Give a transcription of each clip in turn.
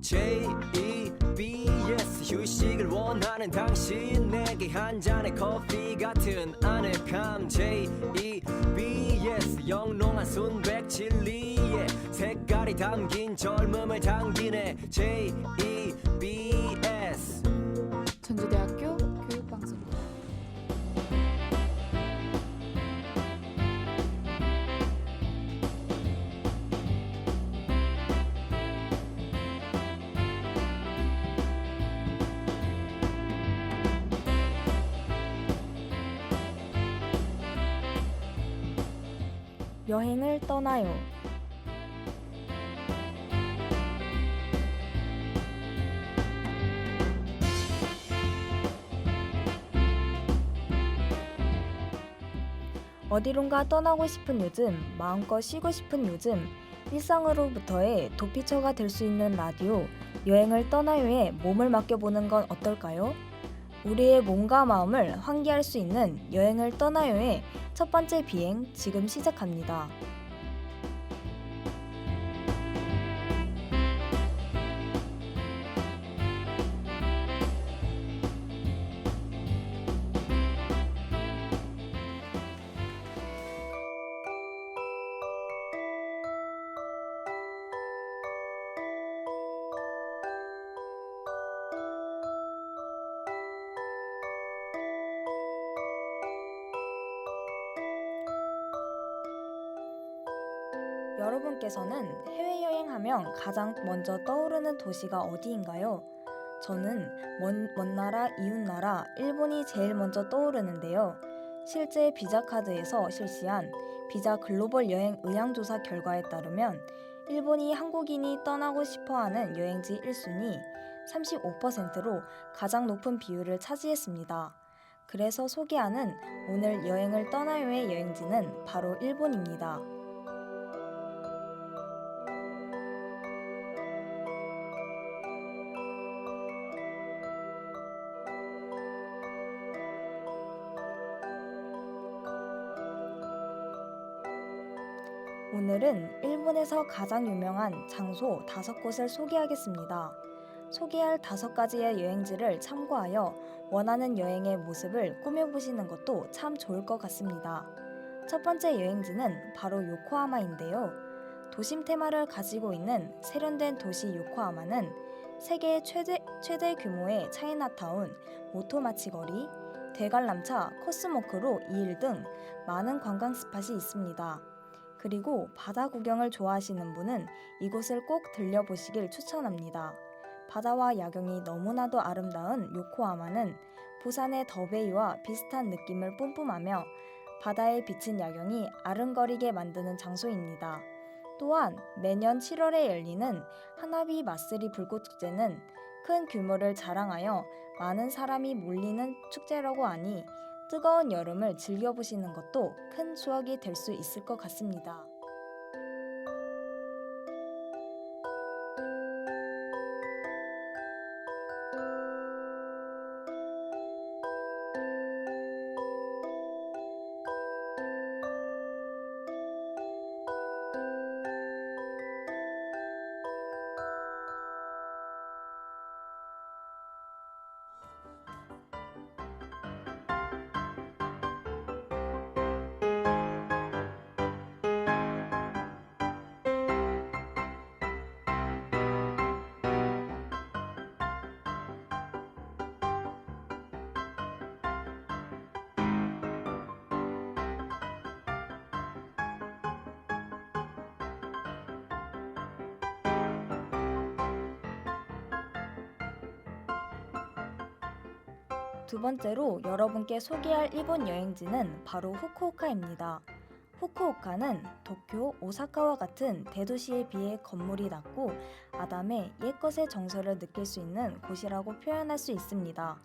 J-E-B-S 휴식을 원하는 당신 내게 한 잔의 커피 같은 아늑함. J-E-B-S 영롱한 순백 진리에 색깔이 담긴 젊음을 당기네. J-E-B-S 전주대학교 여행을 떠나요. 어디론가 떠나고 싶은 요즘, 마음껏 쉬고 싶은 요즘, 일상으로부터의 도피처가 될 수 있는 라디오, 여행을 떠나요에 몸을 맡겨보는 건 어떨까요? 우리의 몸과 마음을 환기할 수 있는 여행을 떠나요의 첫 번째 비행 지금 시작합니다. 여러분께서는 해외여행하면 가장 먼저 떠오르는 도시가 어디인가요? 저는 먼, 먼 나라, 이웃 나라, 일본이 제일 먼저 떠오르는데요. 실제 비자카드에서 실시한 비자 글로벌 여행 의향조사 결과에 따르면 일본이 한국인이 떠나고 싶어 하는 여행지 1순위 35%로 가장 높은 비율을 차지했습니다. 그래서 소개하는 오늘 여행을 떠나요의 여행지는 바로 일본입니다. 오늘은 일본에서 가장 유명한 장소 다섯 곳을 소개하겠습니다. 소개할 다섯 가지의 여행지를 참고하여 원하는 여행의 모습을 꾸며보시는 것도 참 좋을 것 같습니다. 첫 번째 여행지는 바로 요코하마인데요. 도심 테마를 가지고 있는 세련된 도시 요코하마는 세계 최대, 최대 규모의 차이나타운, 모토마치 거리, 대관람차, 코스모크로 2일 등 많은 관광 스팟이 있습니다. 그리고 바다 구경을 좋아하시는 분은 이곳을 꼭 들려보시길 추천합니다. 바다와 야경이 너무나도 아름다운 요코하마는 부산의 더베이와 비슷한 느낌을 뿜뿜하며 바다에 비친 야경이 아른거리게 만드는 장소입니다. 또한 매년 7월에 열리는 하나비 마쓰리 불꽃축제는 큰 규모를 자랑하여 많은 사람이 몰리는 축제라고 하니 뜨거운 여름을 즐겨보시는 것도 큰 추억이 될 수 있을 것 같습니다. 두 번째로 여러분께 소개할 일본 여행지는 바로 후쿠오카입니다. 후쿠오카는 도쿄, 오사카와 같은 대도시에 비해 건물이 낮고 아담의 옛것의 정서를 느낄 수 있는 곳이라고 표현할 수 있습니다.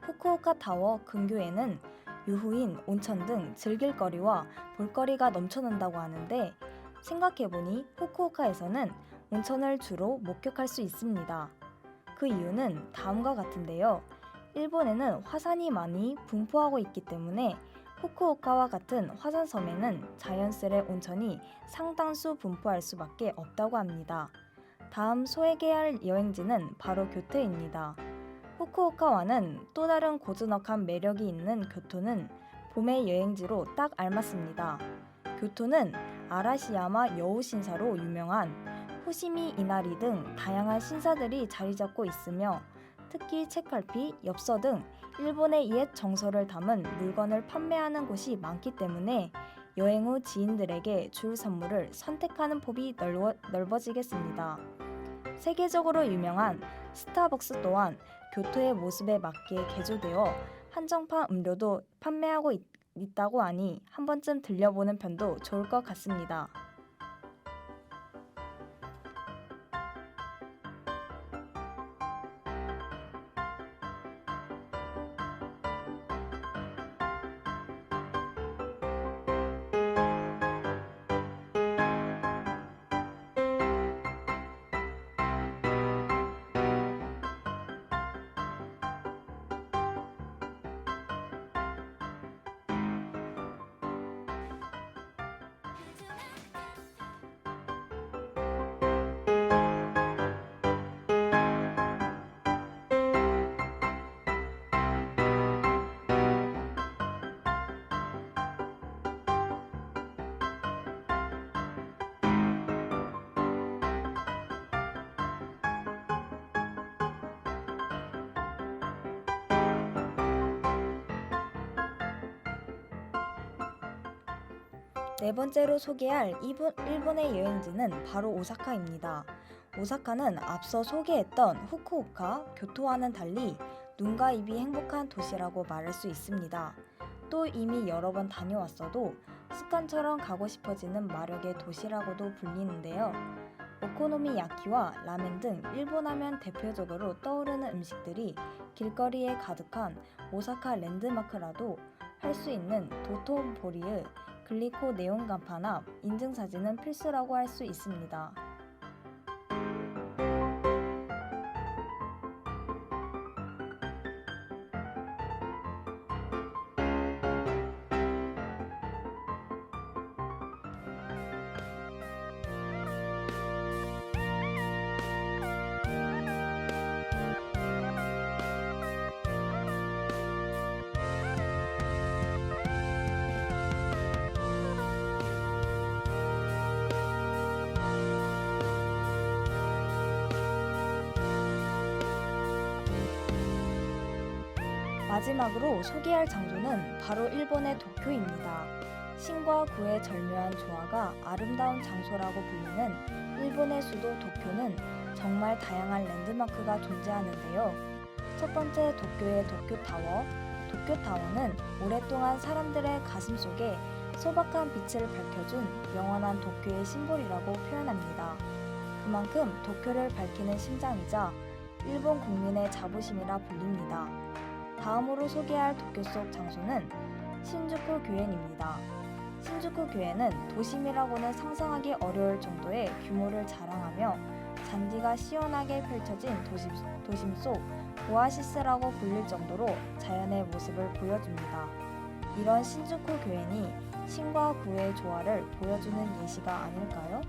후쿠오카 타워 근교에는 유후인, 온천 등 즐길 거리와 볼거리가 넘쳐난다고 하는데 생각해보니 후쿠오카에서는 온천을 주로 목격할 수 있습니다. 그 이유는 다음과 같은데요. 일본에는 화산이 많이 분포하고 있기 때문에 후쿠오카와 같은 화산섬에는 자연스레 온천이 상당수 분포할 수밖에 없다고 합니다. 다음 소개할 여행지는 바로 교토입니다. 후쿠오카와는 또 다른 고즈넉한 매력이 있는 교토는 봄의 여행지로 딱 알맞습니다. 교토는 아라시야마 여우 신사로 유명한 호시미 이나리 등 다양한 신사들이 자리 잡고 있으며 특히 책갈피, 엽서 등 일본의 옛 정서를 담은 물건을 판매하는 곳이 많기 때문에 여행 후 지인들에게 줄 선물을 선택하는 폭이 넓어, 넓어지겠습니다. 세계적으로 유명한 스타벅스 또한 교토의 모습에 맞게 개조되어 한정판 음료도 판매하고 있, 있다고 하니 한 번쯤 들려보는 편도 좋을 것 같습니다. 네 번째로 소개할 일본, 일본의 여행지는 바로 오사카입니다. 오사카는 앞서 소개했던 후쿠오카, 교토와는 달리 눈과 입이 행복한 도시라고 말할 수 있습니다. 또 이미 여러 번 다녀왔어도 습관처럼 가고 싶어지는 마력의 도시라고도 불리는데요. 오코노미 야키와 라멘 등 일본 하면 대표적으로 떠오르는 음식들이 길거리에 가득한 오사카 랜드마크라도 할 수 있는 도톤보리의 글리코 네온 간판화 인증사진은 필수라고 할 수 있습니다. 마지막으로 소개할 장소는 바로 일본의 도쿄입니다. 신과 구의 절묘한 조화가 아름다운 장소라고 불리는 일본의 수도 도쿄는 정말 다양한 랜드마크가 존재하는데요. 첫 번째 도쿄의 도쿄타워. 도쿄타워는 오랫동안 사람들의 가슴 속에 소박한 빛을 밝혀준 영원한 도쿄의 심볼이라고 표현합니다. 그만큼 도쿄를 밝히는 심장이자 일본 국민의 자부심이라 불립니다. 다음으로 소개할 도쿄 속 장소는 신주쿠 교엔입니다. 신주쿠 교엔은 도심이라고는 상상하기 어려울 정도의 규모를 자랑하며 잔디가 시원하게 펼쳐진 도심, 도심 속 오아시스라고 불릴 정도로 자연의 모습을 보여줍니다. 이런 신주쿠 교엔이 신과 구의 조화를 보여주는 예시가 아닐까요?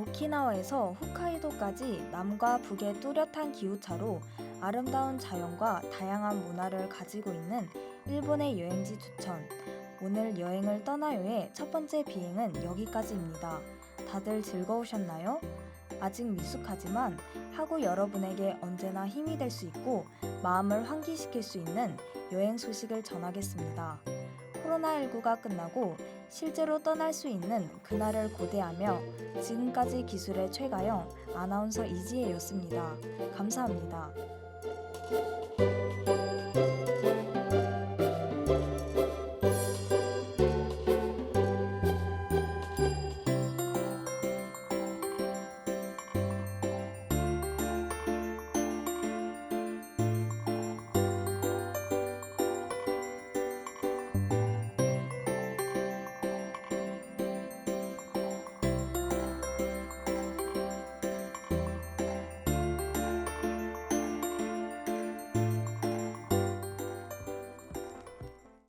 오키나와에서 홋카이도까지 남과 북의 뚜렷한 기후차로 아름다운 자연과 다양한 문화를 가지고 있는 일본의 여행지 추천. 오늘 여행을 떠나요의 첫 번째 비행은 여기까지입니다. 다들 즐거우셨나요? 아직 미숙하지만 하고 여러분에게 언제나 힘이 될 수 있고 마음을 환기시킬 수 있는 여행 소식을 전하겠습니다. 코로나19가 끝나고 실제로 떠날 수 있는 그날을 고대하며 지금까지 기술의 최가영 아나운서 이지혜였습니다. 감사합니다.